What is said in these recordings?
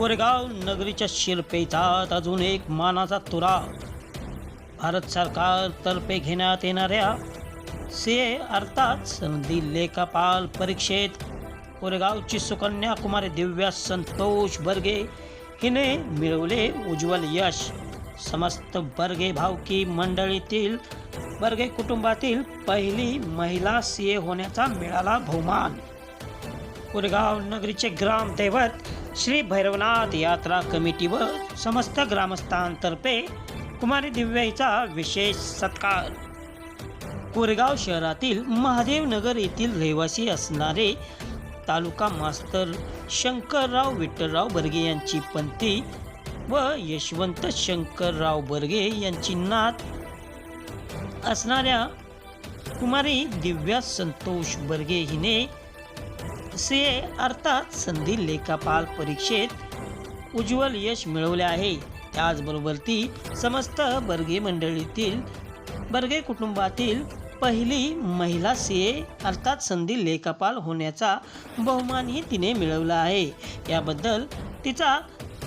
कोरेगाव नगरीच्या शिरपेचात अजून एक मानाचा तुरा. भारत सरकारतर्फे घेण्यात येणाऱ्या सी ए अर्थात संधी लेखापाल परीक्षेत कोरेगावची सुकन्या कुमारी दिव्या संतोष बर्गे हिने मिळवले उज्ज्वल यश. समस्त बर्गे भावकी मंडळीतील बर्गे कुटुंबातील पहिली महिला सी ए होण्याचा मिळाला बहुमान. कोरेगाव नगरीचे ग्रामदैवत श्री भैरवनाथ यात्रा कमिटी व समस्त ग्रामस्थांतर्फे कुमारी दिव्याईचा विशेष सत्कार. कोरेगाव शहरातील महादेव नगर येथील रहिवासी असणारे तालुका मास्तर शंकरराव विठ्ठलराव बर्गे यांची पंथी व यशवंत शंकरराव बर्गे यांची नात असणाऱ्या कुमारी दिव्या संतोष बर्गे हिने सी ए अर्थात संधी लेखापाल परीक्षेत उज्ज्वल यश मिळवले आहे. त्याचबरोबर ती समस्त बर्गे मंडळीतील बर्गे कुटुंबातील पहिली महिला सी ए अर्थात संधी लेखापाल होण्याचा बहुमानही तिने मिळवला आहे. याबद्दल तिचा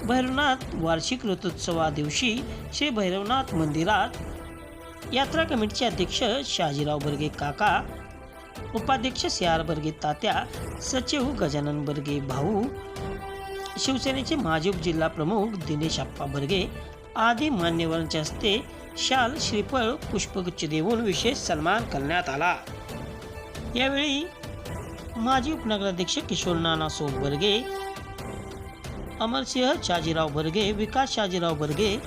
भैरवनाथ वार्षिक रथोत्सवा दिवशी श्री भैरवनाथ मंदिरात यात्रा कमिटीचे अध्यक्ष शहाजीराव बर्गे काका उपाध्यक्ष सी आर बर्गे तात्या सचिव गजानन बर्गे भाऊ शिवसेनेचे माजी उपजिल्हा प्रमुख दिनेश आप्पा बर्गे आदी मान्यवरांच्या हस्ते शाल श्रीफळ पुष्पगुच्छ देऊन विशेष सन्मान करण्यात आला. यावेळी माजी उपनगराध्यक्ष किशोर नाना सोब बर्गे अमरसिंह शाजीराव बर्गे विकास शाजीराव बर्गे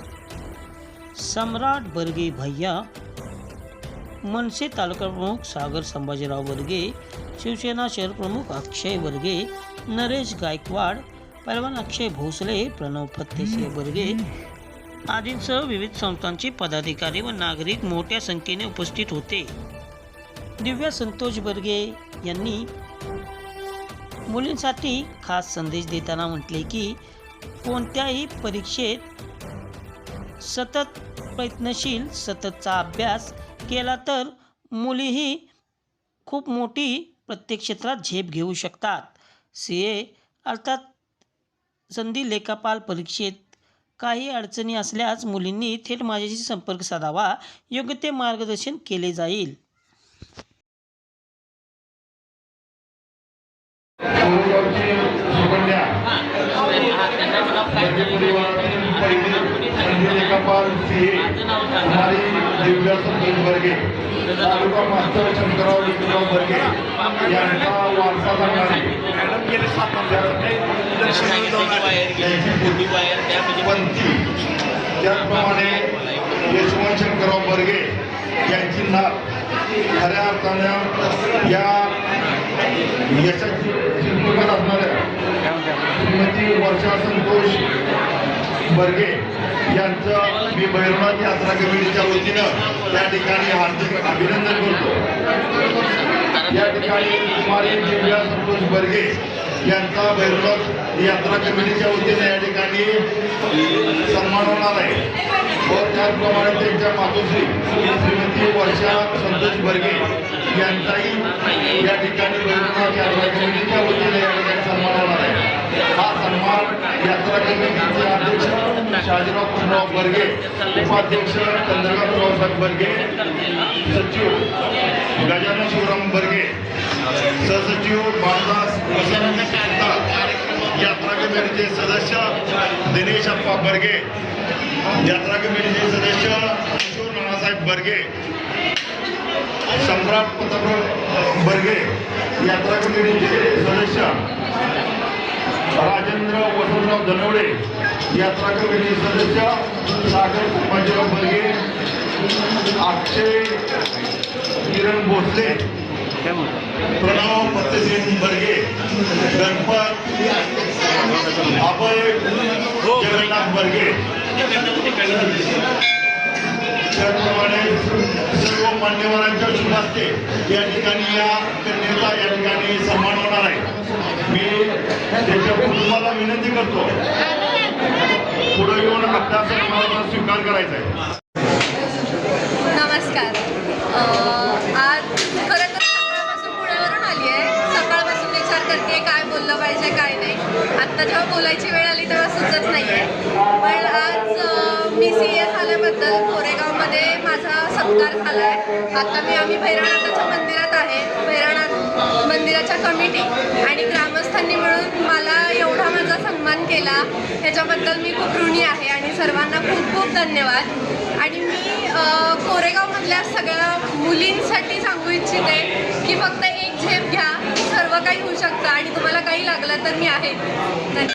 सम्राट बर्गे भैया मनसे तालुका प्रमुख सागर संभाजीराव वर्गे शिवसेना शहर प्रमुख अक्षय वर्गे नरेश गायकवाड पैलवान अक्षय भोसले प्रणव फत्तेसिंह वर्गे आदींसह विविध संस्थांचे पदाधिकारी व नागरिक मोठ्या संख्येने उपस्थित होते. दिव्या संतोष बर्गे यांनी मुलींसाठी खास संदेश देताना म्हटले की कोणत्याही परीक्षेत सतत प्रयत्नशील सततचा अभ्यास केला तर मुलीही खूप मोठी प्रत्येक क्षेत्रात झेप घेऊ शकतात. सी ए अर्थात संधी लेखापाल परीक्षेत काही अडचणी असल्यास मुलींनी थेट माझ्याशी संपर्क साधावा योग्य ते मार्गदर्शन केले जाईल. कोरेगावची सुकन्या म्हणजे परिवारातील पहिली संधी लेखापाल सी. कुमारी दिव्या संतोष बर्गे तालुका मास्तर शंकरराव विठ्ठलराव बर्गे यांचा वारसा सांगणारी पंथी त्याचप्रमाणे यशवंत शंकरराव बर्गे यांची नात खऱ्या अर्थानं या यशाची शिल्पकार असणाऱ्या श्रीमती वर्षा संतोष बर्गे यांचं मी भैरवनाथ यात्रा कमिटीच्या वतीनं त्या ठिकाणी हार्दिक अभिनंदन करतो. या ठिकाणी कुमारी दिव्या संतोष बर्गे यांचा भैरवनाथ यात्रा कमिटीच्या वतीनं या ठिकाणी सन्मान होणार आहे. व त्याचप्रमाणे त्यांच्या मातोश्री श्रीमती वर्षा संतोष बर्गे यांचाही या ठिकाणी भैरवनाथ यात्रा कमिटीच्या वतीनं या ठिकाणी सन्मान होणार आहे. हा सन्मान यात्रा कमिटीचे अध्यक्ष शहाजीराव कृष्णराव बर्गे उपाध्यक्ष चंद्रकांत रावसाहेब बर्गे सचिव गजानन शिवराम बर्गे सहसचिव बाळदास यात्रा कमिटीचे सदस्य दिनेश अप्पा बर्गे यात्रा कमिटीचे सदस्य किशोर नानासाहेब बर्गे सम्राट प्रतापराव बर्गे यात्रा कमिटीचे सदस्य राजेंद्र वसंतराव धनवडे यात्रा कमिटी सदस्य सागर संभाजीराव बर्गे अक्षय किरण भोसले प्रणव फत्तेसिंग बर्गे गणपत अभय जगन्नाथ बर्गे त्याचप्रमाणे मान्यवरांच्या शुभास्ते या ठिकाणी या कन्येचा या ठिकाणी सन्मान होणार आहे. मी त्याच्या कुटुंबाला विनंती करतो. पुढे येऊन आपल्या सन्मानाचा स्वीकार करायचा आहे. नमस्कार. आज खरं तर सकाळपासून पुण्यावरून आली आहे. सकाळपासून विचार करते काय बोललं पाहिजे काय नाही. आत्ता आता जेव्हा बोलायची वेळ आली तेव्हा सुचत नाही आहे पण आज मी सी ए झाल्याबद्दल कोरेगावमध्ये माझा सत्कार झाला आहे आता मी आम्ही भैरवनाथाच्या मंदिरात आहे. भैरवनाथ मंदिराच्या कमिटी आणि ग्रामस्थांनी मिळून मला एवढा माझा सन्मान केला. ह्याच्याबद्दल मी खूप ऋणी आहे आणि सर्वांना खूप खूप धन्यवाद. आणि मी कोरेगावमधल्या सगळ्या मुलींसाठी सांगू इच्छिते की फक्त एक झेप घ्या. सर्व काही होऊ शकतं आणि तुम्हाला काही लागलं तर मी आहे. धन्यवाद